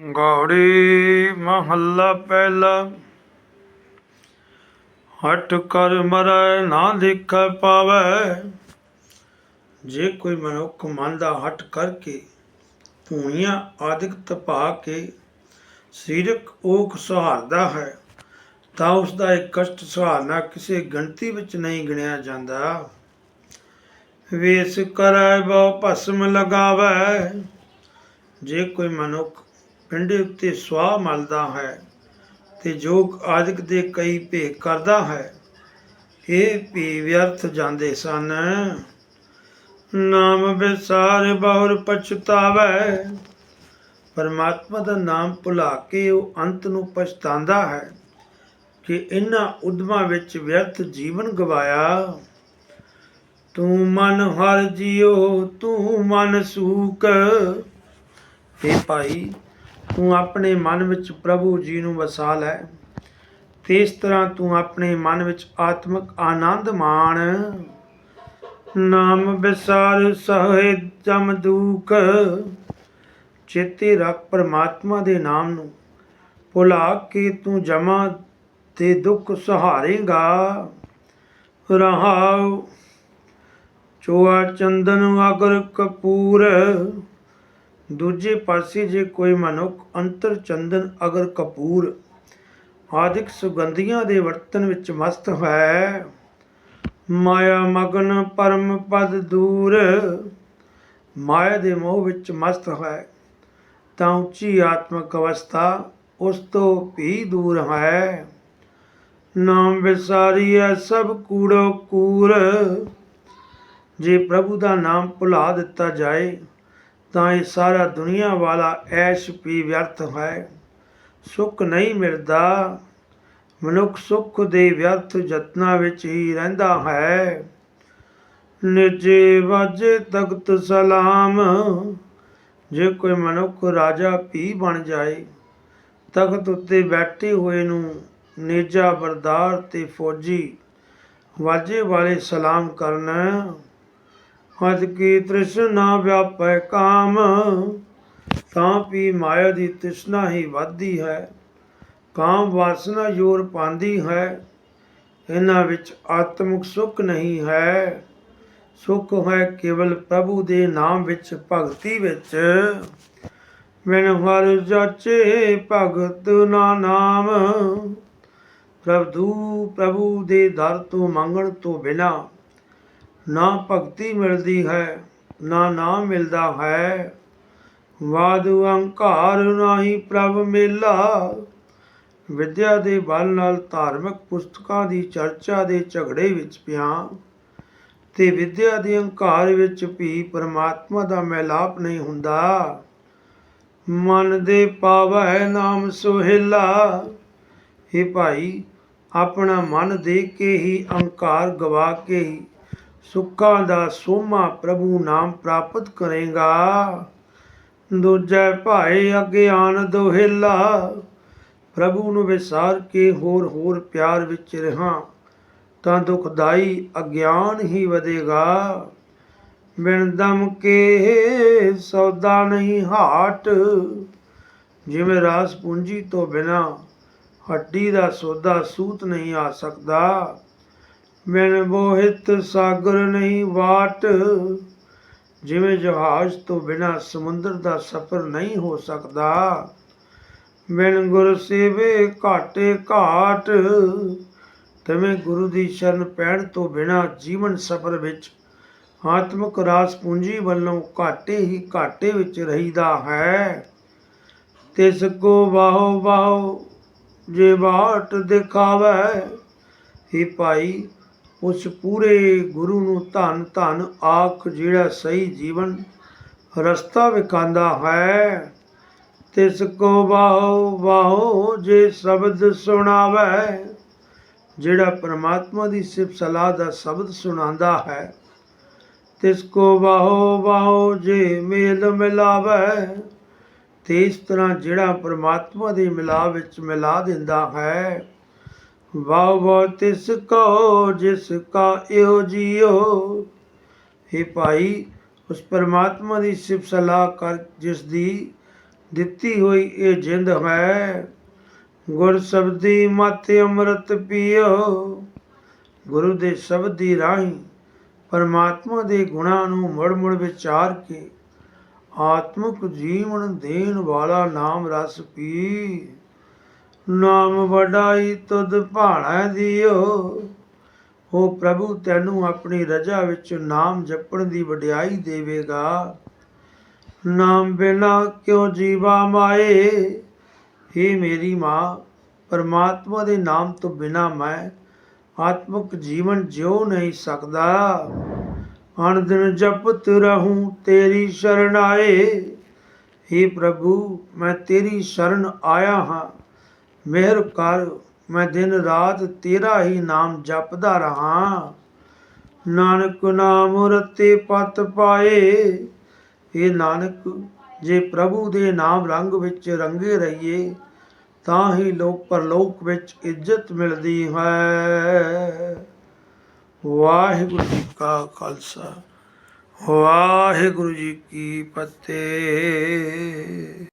ਗੌੜੀ ਮਹੱਲਾ ਪਹਿਲਾ। ਹਟ ਕਰ ਮਰੈ, ਨਾ ਦੇਖੈ ਪਾਵੈ। ਜੇ ਕੋਈ ਮਨੁੱਖ ਮਨ ਦਾ ਹਟ ਕਰਕੇ ਧੂਣੀਆਂ ਆਦਿਕ ਤਪਾ ਕੇ ਸਰੀਰਕ ਓਖ ਸਹਾਰਦਾ ਹੈ, ਤਾਂ ਉਸ ਦਾ ਇਹ ਕਸ਼ਟ ਸਹਾਰਨਾ ਕਿਸੇ ਗਿਣਤੀ ਵਿੱਚ ਨਹੀਂ ਗਿਣਿਆ ਜਾਂਦਾ। ਵੇਸ ਕਰੈ, ਬਹੁ ਭਸਮ ਲਗਾਵੈ। ਜੇ ਕੋਈ ਮਨੁੱਖ ਪਿੰਡੇ ਉੱਤੇ ਸਵਾਹ ਮਲਦਾ ਹੈ ਤੇ ਜੋਗ ਆਦਿਕ ਦੇ ਕਈ ਭੇਖ ਕਰਦਾ ਹੈ। ਇਹ ਭੀ ਵਿਅਰਥ ਜਾਂਦੇ ਸਨ। ਨਾਮ ਵਿਸਾਰ ਬਹੁਰ ਪਛਤਾਵੈ। ਪਰਮਾਤਮਾ ਦਾ ਨਾਮ ਭੁਲਾ ਕੇ ਉਹ ਅੰਤ ਨੂੰ ਪਛਤਾਉਂਦਾ ਹੈ ਕਿ ਇਹਨਾਂ ਉਦਮਾਂ ਵਿੱਚ ਵਿਅਰਥ ਜੀਵਨ ਗਵਾਇਆ। ਤੂੰ ਮਨ ਹਰ ਜਿਉ ਤੂੰ ਮਨ ਸੂਕ हे ਭਾਈ ਤੂੰ ਆਪਣੇ ਮਨ ਵਿੱਚ ਪ੍ਰਭੂ ਜੀ ਨੂੰ ਵਸਾ ਲੈ। ਤੇ ਇਸ ਤਰ੍ਹਾਂ ਤੂੰ ਆਪਣੇ ਮਨ ਵਿੱਚ ਆਤਮਿਕ ਆਨੰਦ ਮਾਣ। ਨਾਮ ਵਿਸਾਰ ਸਹਿ ਜਮ ਦੁਖ। ਚੇਤੇ ਰੱਖ ਪਰਮਾਤਮਾ ਦੇ ਨਾਮ ਨੂੰ। ਭੁਲਾ ਕੇ ਤੂੰ ਜਮਾ ਤੇ ਦੁੱਖ ਸਹਾਰੇਗਾ। ਰਹਾਉ, ਚੋਆ ਚੰਦਨ ਅਗਰ ਕਪੂਰ। ਦੂਜੇ ਪਾਸੇ ਜੇ ਕੋਈ ਮਨੁੱਖ ਅੰਤਰ ਚੰਦਨ ਅਗਰ ਕਪੂਰ ਆਦਿਕ ਸੁਗੰਧੀਆਂ ਦੇ ਵਰਤਨ ਵਿੱਚ ਮਸਤ ਹੈ, ਮਾਇਆ ਮਗਨ ਪਰਮ ਪਦ ਦੂਰ, ਮਾਇਆ ਦੇ ਮੋਹ ਵਿੱਚ ਮਸਤ ਹੈ, ਤਾਂ ਉੱਚੀ ਆਤਮਕ ਅਵਸਥਾ ਉਸ ਤੋਂ ਵੀ ਦੂਰ ਹੈ। ਨਾਮ ਵਿਸਾਰੀਐ ਸਭ ਕੂੜੋ ਕੂਰ, ਜੇ ਪ੍ਰਭੂ ਦਾ ਨਾਮ ਭੁਲਾ ਦਿੱਤਾ ਜਾਏ ਤਾਂ ਇਹ ਸਾਰਾ ਦੁਨੀਆ ਵਾਲਾ ਐਸ਼ ਵੀ ਵਿਅਰਥ ਹੈ। ਸੁੱਖ ਨਹੀਂ ਮਿਲਦਾ। ਮਨੁੱਖ ਸੁੱਖ ਦੇ ਵਿਅਰਥ ਯਤਨਾਂ ਵਿੱਚ ਹੀ ਰਹਿੰਦਾ ਹੈ। ਨਿਜੇ ਵਾਜੇ ਤਖਤ ਸਲਾਮ। ਜੇ ਕੋਈ ਮਨੁੱਖ ਰਾਜਾ ਵੀ ਬਣ ਜਾਏ, ਤਖਤ ਉੱਤੇ ਬੈਠੇ ਹੋਏ ਨੂੰ ਨੇਜਾ ਬਰਦਾਰ ਤੇ ਫੌਜੀ ਵਾਜੇ ਵਾਲੇ ਸਲਾਮ ਕਰਨਾ। ਹਦ ਕੀ ਤ੍ਰਿਸ਼ਨਾ ਵਿਆਪੈ ਕਾਮ, ਤਾਂ ਵੀ ਮਾਇਆ ਦੀ ਤ੍ਰਿਸ਼ਨਾ ਹੀ ਵੱਧਦੀ ਹੈ। ਕਾਮ ਵਾਸਨਾ ਜੋਰ ਪਾਉਂਦੀ ਹੈ। ਇਹਨਾਂ ਵਿੱਚ ਆਤਮਿਕ ਸੁੱਖ ਨਹੀਂ ਹੈ। ਸੁੱਖ ਹੈ ਕੇਵਲ ਪ੍ਰਭੂ ਦੇ ਨਾਮ ਵਿੱਚ, ਭਗਤੀ ਵਿੱਚ। ਬਿਨ ਹਰ ਜਾਚੇ ਭਗਤ ਨਾ ਨਾਮ, ਪ੍ਰਭੂ ਪ੍ਰਭੂ ਦੇ ਦਰ ਤੋਂ ਮੰਗਣ ਤੋਂ ਬਿਨਾ ਨਾ ਭਗਤੀ ਮਿਲਦੀ ਹੈ, ਨਾ ਨਾਮ ਮਿਲਦਾ ਹੈ। ਵਾਦ ਅਹੰਕਾਰ ਨਾਹੀ ਪ੍ਰਭ ਮੇਲਾ। ਵਿਦਿਆ ਦੇ ਬਲ ਨਾਲ ਧਾਰਮਿਕ ਪੁਸਤਕਾਂ ਦੀ ਚਰਚਾ ਦੇ ਝਗੜੇ ਵਿੱਚ ਪਿਆ। ਤੇ ਵਿਦਿਆ ਦੇ ਅਹੰਕਾਰ ਵਿੱਚ ਵੀ ਪਰਮਾਤਮਾ ਦਾ ਮਿਲਾਪ ਨਹੀਂ ਹੁੰਦਾ। ਮਨ ਦੇ ਪਾਵੈ ਨਾਮ ਸੁਹੇਲਾ। हे ਭਾਈ, ਆਪਣਾ ਮਨ ਦੇ ਕੇ ਹੀ ਅਹੰਕਾਰ ਗਵਾ ਕੇ ਹੀ ਸੁੱਖਾਂ ਦਾ ਸੋਮਾ ਪ੍ਰਭੂ ਨਾਮ ਪ੍ਰਾਪਤ ਕਰੇਗਾ। ਦੂਜੇ ਭਾਏ ਅਗਿਆਨ ਦੋਹਿਲਾ ਪ੍ਰਭੂ ਨੂੰ ਵਿਸਾਰ ਕੇ ਹੋਰ ਹੋਰ ਪਿਆਰ ਵਿੱਚ ਰਹਾ, ਤਾਂ ਦੁਖਦਾਈ ਅਗਿਆਨ ਹੀ ਵਧੇਗਾ। ਬਿਨ ਦਮ ਕੇ ਸੌਦਾ ਨਹੀਂ ਹਾਟ, ਜਿਵੇਂ ਰਾਸ ਪੂੰਜੀ ਤੋਂ ਬਿਨਾ ਹੱਡੀ ਦਾ ਸੌਦਾ ਸੂਤ ਨਹੀਂ ਆ ਸਕਦਾ। ਬਿਨ ਮੋਹਿਤ ਸਾਗਰ ਨਹੀਂ ਵਾਟ। ਜਿਵੇਂ ਜਹਾਜ਼ ਤੋਂ ਬਿਨਾ ਸਮੁੰਦਰ ਦਾ ਸਫ਼ਰ ਨਹੀਂ ਹੋ ਸਕਦਾ, ਬਿਨ ਗੁਰ ਸੇਵੇ ਘਾਟੇ ਘਾਟ। ਤਵੇਂ ਗੁਰੂ ਦੀ ਸ਼ਰਨ ਪੈਣ ਤੋਂ ਬਿਨਾ ਜੀਵਨ ਸਫ਼ਰ ਵਿੱਚ ਆਤਮਿਕ ਰਾਸ ਪੂੰਜੀ ਵੱਲੋਂ ਘਾਟੇ ਹੀ ਘਾਟੇ ਵਿੱਚ ਰਹੀਦਾ ਹੈ। ਤਿਸ ਕੋ ਵਾਹੋ ਵਾਹੋ ਜੇ ਬਾਟ ਦਿਖਾਵੇ, ਹੀ ਭਾਈ ਉਸ ਪੂਰੇ ਗੁਰੂ ਨੂੰ ਧੰਨ ਧੰਨ ਆਖ ਜਿਹੜਾ ਸਹੀ ਜੀਵਨ ਰਸਤਾ ਵਿਖਾਂਦਾ ਹੈ। ਤਿਸ ਕੋ ਵਾਹੋ ਵਾਹੋ ਜੇ ਸ਼ਬਦ ਸੁਣਾਵੇ, ਜਿਹੜਾ ਪ੍ਰਮਾਤਮਾ ਦੀ ਸਿਫਤ ਸਲਾਹ ਦਾ ਸ਼ਬਦ ਸੁਣਾਉਂਦਾ ਹੈ। ਤਿਸ ਕੋ ਵਾਹੋ ਵਾਹੋ ਜੇ ਮੇਲ ਮਿਲਾਵੇ, ਤੇ ਇਸ ਤਰ੍ਹਾਂ ਜਿਹੜਾ ਪ੍ਰਮਾਤਮਾ ਦੇ ਮਿਲਾਪ ਵਿੱਚ ਮਿਲਾ ਦਿੰਦਾ ਹੈ। ਵਾਹ ਵਾਹ ਤਿਸ ਕੋ ਜਿਸ ਕਾ ਇਹੋ ਜਿਓ। हे ਭਾਈ, ਉਸ ਪਰਮਾਤਮਾ ਦੀ ਸਿਫਤ ਸਲਾਹ ਕਰ, ਜਿਸ ਦੀ ਦਿੱਤੀ ਹੋਈ ਇਹ ਜਿੰਦ ਹੈ। ਗੁਰ ਸ਼ਬਦੀ ਮਤਿ ਅੰਮ੍ਰਿਤ ਪੀਓ। ਗੁਰੂ ਦੇ ਸ਼ਬਦ ਦੀ ਰਾਹੀਂ ਪਰਮਾਤਮਾ ਦੇ ਗੁਣਾਂ ਨੂੰ ਮੁੜ ਮੁੜ ਵਿਚਾਰ ਕੇ ਆਤਮਿਕ ਜੀਵਨ ਦੇਣ ਵਾਲਾ ਨਾਮ ਰਸ ਪੀ। ਨਾਮ ਵਡਾਈ ਤੁਧ ਭਾਣਾ ਦਿਓ। ਉਹ ਪ੍ਰਭੂ, ਤੈਨੂੰ ਆਪਣੀ ਰਜਾ ਵਿੱਚ ਨਾਮ ਜਪਣ ਦੀ ਵਡਿਆਈ ਦੇਵੇਗਾ। ਨਾਮ ਬਿਨਾ ਕਿਉ ਜੀਵਾ ਮਾਏ? हे ਮੇਰੀ ਮਾਂ, ਪਰਮਾਤਮਾ ਦੇ ਨਾਮ ਤੋਂ ਬਿਨਾ ਮੈਂ ਆਤਮਿਕ ਜੀਵਨ ਜਿਉ ਨਹੀਂ ਸਕਦਾ। ਅਣ ਦਿਨ ਜਪਤ ਰਹੂੰ, ਤੇਰੀ ਸ਼ਰਨ ਆਏ। हे ਪ੍ਰਭੂ, ਮੈਂ ਤੇਰੀ ਸ਼ਰਨ ਆਇਆ ਹਾਂ। ਮਿਹਰ ਕਰ, ਮੈਂ ਦਿਨ ਰਾਤ ਤੇਰਾ ਹੀ ਨਾਮ ਜਪਦਾ ਰਹਾ। ਨਾਨਕ ਨਾਮ ਰਤੇ ਪਤ ਪਾਏ ਇਹ ਨਾਨਕ, ਜੇ ਪ੍ਰਭੂ ਦੇ ਨਾਮ ਰੰਗ ਵਿੱਚ ਰੰਗੇ ਰਹੀਏ, ਤਾਂ ਹੀ ਲੋਕ ਪਰਲੋਕ ਵਿੱਚ ਇੱਜ਼ਤ ਮਿਲਦੀ ਹੈ। ਵਾਹਿਗੁਰੂ ਜੀ ਕਾ ਖਾਲਸਾ, ਵਾਹਿਗੁਰੂ ਜੀ ਕੀ ਫਤਿਹ।